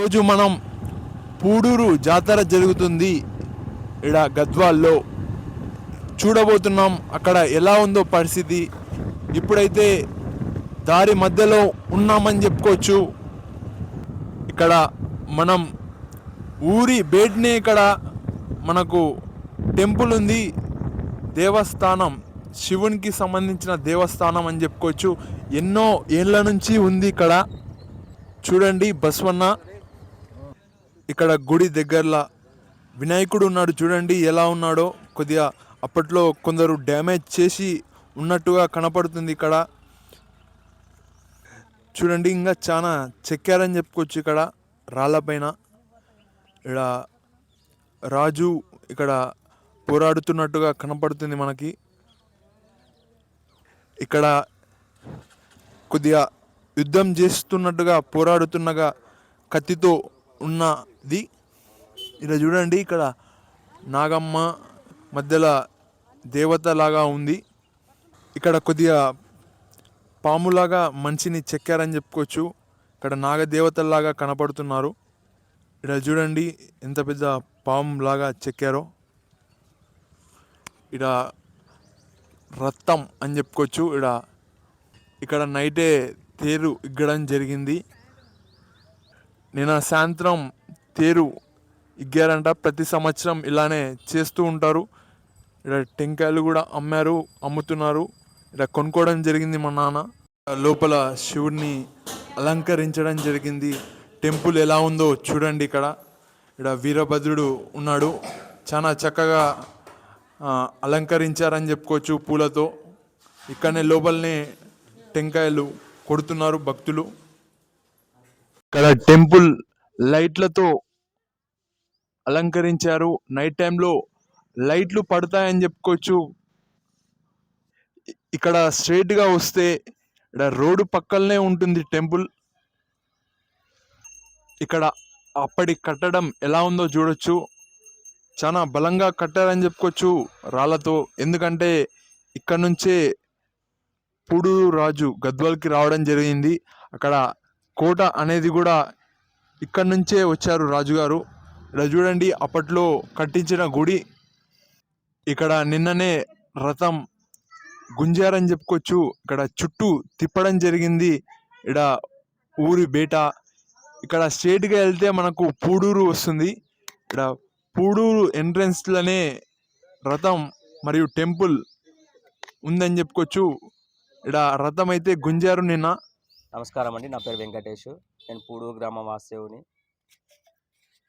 రోజు మనం పూడూరు జాతర జరుగుతుంది ఇక్కడ గద్వాల్లో. చూడబోతున్నాం అక్కడ ఎలా ఉందో పరిస్థితి. ఇప్పుడైతే దారి మధ్యలో ఉన్నామని చెప్పుకోవచ్చు. ఇక్కడ మనం ఊరి బేడ్నే ఇక్కడ మనకు టెంపుల్ ఉంది. దేవస్థానం శివునికి సంబంధించిన దేవస్థానం అని చెప్పుకోవచ్చు. ఎన్నో ఏళ్ళ నుంచి ఉంది ఇక్కడ. చూడండి బస్వన్న. ఇక్కడ గుడి దగ్గరలో వినాయకుడు ఉన్నాడు చూడండి ఎలా ఉన్నాడో. కొద్దిగా అప్పట్లో కొందరు డ్యామేజ్ చేసి ఉన్నట్టుగా కనపడుతుంది ఇక్కడ. చూడండి ఇంకా చాలా చెక్కారని చెప్పుకోవచ్చు ఇక్కడ రాళ్ళపైన ఇక్కడ రాజు ఇక్కడ పోరాడుతున్నట్టుగా కనపడుతుంది మనకి. ఇక్కడ కొద్దిగా యుద్ధం చేస్తున్నట్టుగా పోరాడుతున్నగా కత్తితో ఉన్నది. ఇలా చూడండి ఇక్కడ నాగమ్మ మధ్యలో దేవత లాగా ఉంది. ఇక్కడ కొద్దిగా పాములాగా మనిషిని చెక్కారని చెప్పుకోవచ్చు. ఇక్కడ నాగదేవతల్లాగా కనపడుతున్నారు. ఇక్కడ చూడండి ఎంత పెద్ద పాము లాగా చెక్కారో. ఇక్కడ రక్తం అని చెప్పుకోవచ్చు. ఇక్కడ ఇక్కడ నైటే తేరు ఇగ్గడం జరిగింది. నిన్న సాయంత్రం తేరు ఇగ్గారంట. ప్రతి సంవత్సరం ఇలానే చేస్తూ ఉంటారు. ఇక్కడ టెంకాయలు కూడా అమ్మారు అమ్ముతున్నారు. ఇక్కడ కొనుక్కోవడం జరిగింది మా నాన్న. లోపల శివుడిని అలంకరించడం జరిగింది. టెంపుల్ ఎలా ఉందో చూడండి ఇక్కడ. ఇక్కడ వీరభద్రుడు ఉన్నాడు. చాలా చక్కగా అలంకరించారని చెప్పుకోవచ్చు పూలతో. ఇక్కడనే లోపలనే టెంకాయలు కొడుతున్నారు భక్తులు. ఇక్కడ టెంపుల్ లైట్లతో అలంకరించారు. నైట్ టైంలో లైట్లు పడతాయని చెప్పుకోవచ్చు. ఇక్కడ straight వస్తే ఇక్కడ రోడ్డు పక్కలనే ఉంటుంది టెంపుల్. ఇక్కడ అప్పటి కట్టడం ఎలా ఉందో చూడొచ్చు. చాలా బలంగా కట్టారని చెప్పుకోవచ్చు రాళ్ళతో ఎందుకంటే ఇక్కడ నుంచే పూడూరు రాజు గద్వాల్కి రావడం జరిగింది. అక్కడ కోట అనేది కూడా ఇక్కడ నుంచే వచ్చారు రాజుగారు. ఇక్కడ చూడండి అప్పట్లో కట్టించిన గుడి. ఇక్కడ నిన్ననే రథం గుంజారని చెప్పుకోవచ్చు. ఇక్కడ చుట్టూ తిప్పడం జరిగింది. ఇక్కడ ఊరి బేట. ఇక్కడ స్ట్రేట్గా వెళ్తే మనకు పూడూరు వస్తుంది. ఇక్కడ పూడూరు ఎంట్రన్స్లోనే రథం మరియు టెంపుల్ ఉందని చెప్పుకోవచ్చు. ఇక్కడ రథం అయితే గుంజారు నిన్న. నమస్కారం అండి. నా పేరు వెంకటేష్. నేను పూడూరు గ్రామ వాసేవుని.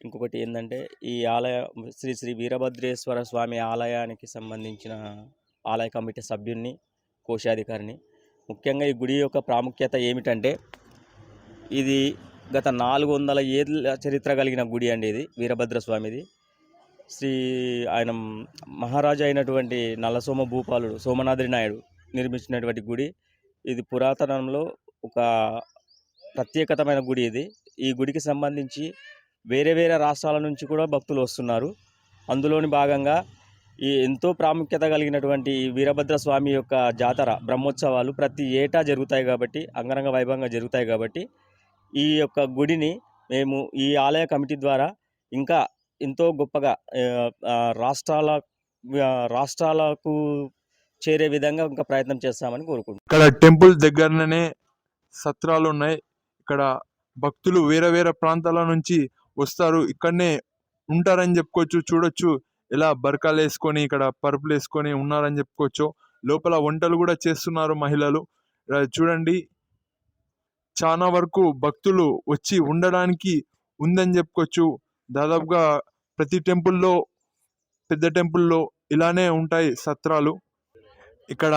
ఇంకొకటి ఏంటంటే ఈ ఆలయ శ్రీ శ్రీ వీరభద్రేశ్వర స్వామి ఆలయానికి సంబంధించిన ఆలయ కమిటీ సభ్యున్ని కోశాధికారిని. ముఖ్యంగా ఈ గుడి యొక్క ప్రాముఖ్యత ఏమిటంటే ఇది గత నాలుగు వందల ఏళ్ళ చరిత్ర కలిగిన గుడి అండి ఇది వీరభద్ర స్వామిది. శ్రీ ఆయన మహారాజా అయినటువంటి నల్లసోమ భూపాలుడు సోమనాద్రి నాయుడు నిర్మించినటువంటి గుడి. ఇది పురాతనంలో ఒక ప్రత్యేకతమైన గుడి ఇది. ఈ గుడికి సంబంధించి వేరే వేరే రాష్ట్రాల నుంచి కూడా భక్తులు వస్తున్నారు. అందులోని భాగంగా ఈ ఎంతో ప్రాముఖ్యత కలిగినటువంటి ఈ వీరభద్ర స్వామి యొక్క జాతర బ్రహ్మోత్సవాలు ప్రతి ఏటా జరుగుతాయి కాబట్టి అంగరంగ వైభవంగా జరుగుతాయి కాబట్టి ఈ యొక్క గుడిని మేము ఈ ఆలయ కమిటీ ద్వారా ఇంకా ఎంతో గొప్పగా రాష్ట్రాల రాష్ట్రాలకు చేరే విధంగా ఇంకా ప్రయత్నం చేస్తామని కోరుకుంటున్నాం. ఇక్కడ టెంపుల్ దగ్గరనే సత్రాలు ఉన్నాయి ఇక్కడ భక్తులు వేరే వేరే ప్రాంతాల నుంచి వస్తారు. ఇక్కడనే ఉంటారని చెప్పుకోవచ్చు. చూడొచ్చు. ఎలా బర్కాలు వేసుకొని ఇక్కడ పరుపులు వేసుకొని ఉన్నారని చెప్పుకోవచ్చు. లోపల వంటలు కూడా చేస్తున్నారు మహిళలు. చూడండి. చాలా వరకు భక్తులు వచ్చి ఉండడానికి ఉందని చెప్పుకోవచ్చు. దాదాపుగా ప్రతి టెంపుల్లో పెద్ద టెంపుల్లో ఇలానే ఉంటాయి సత్రాలు. ఇక్కడ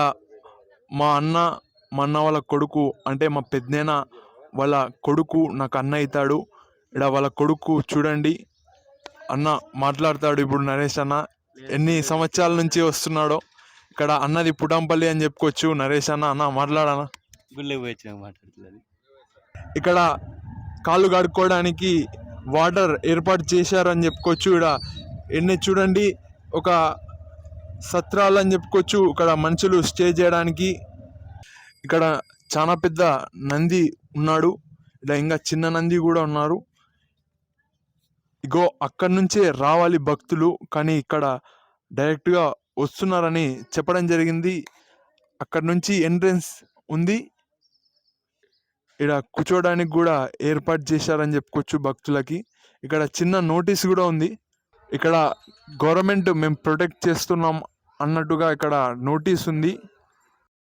మా అన్న మా అన్న వాళ్ళ కొడుకు అంటే మా పెద్దనాన్న వాళ్ళ కొడుకు నాకు అన్న అవుతాడు. ఇక్కడ వాళ్ళ కొడుకు చూడండి అన్న మాట్లాడతాడు ఇప్పుడు నరేష్ అన్న. ఎన్ని సంవత్సరాల నుంచి వస్తున్నాడో. ఇక్కడ అన్నది పుటంపల్లి అని చెప్పుకోవచ్చు. నరేష్ అన్న అన్న మాట్లాడనా? గుళ్ళకి పోయి వచ్చినాక మాట్లాడుతుంది ఇక్కడ కాళ్ళు కడుక్కోవడానికి వాటర్ ఏర్పాటు చేశారని చెప్పుకోవచ్చు. ఇక్కడ ఎన్ని చూడండి ఒక సత్రాలు అని చెప్పుకోవచ్చు. ఇక్కడ మనుషులు స్టే చేయడానికి ఇక్కడ చాలా పెద్ద నంది ఉన్నాడు. ఇలా ఇంకా చిన్న నంది కూడా ఉన్నారు. ఇగో అక్కడి నుంచే రావాలి భక్తులు కానీ ఇక్కడ డైరెక్ట్గా వస్తున్నారని చెప్పడం జరిగింది. అక్కడి నుంచి ఎంట్రన్స్ ఉంది. ఇక్కడ కూర్చోడానికి కూడా ఏర్పాటు చేశారని చెప్పుకోవచ్చు భక్తులకి. ఇక్కడ చిన్న నోటీస్ కూడా ఉంది. ఇక్కడ గవర్నమెంట్ మేము ప్రొటెక్ట్ చేస్తున్నాం అన్నట్టుగా ఇక్కడ నోటీస్ ఉంది.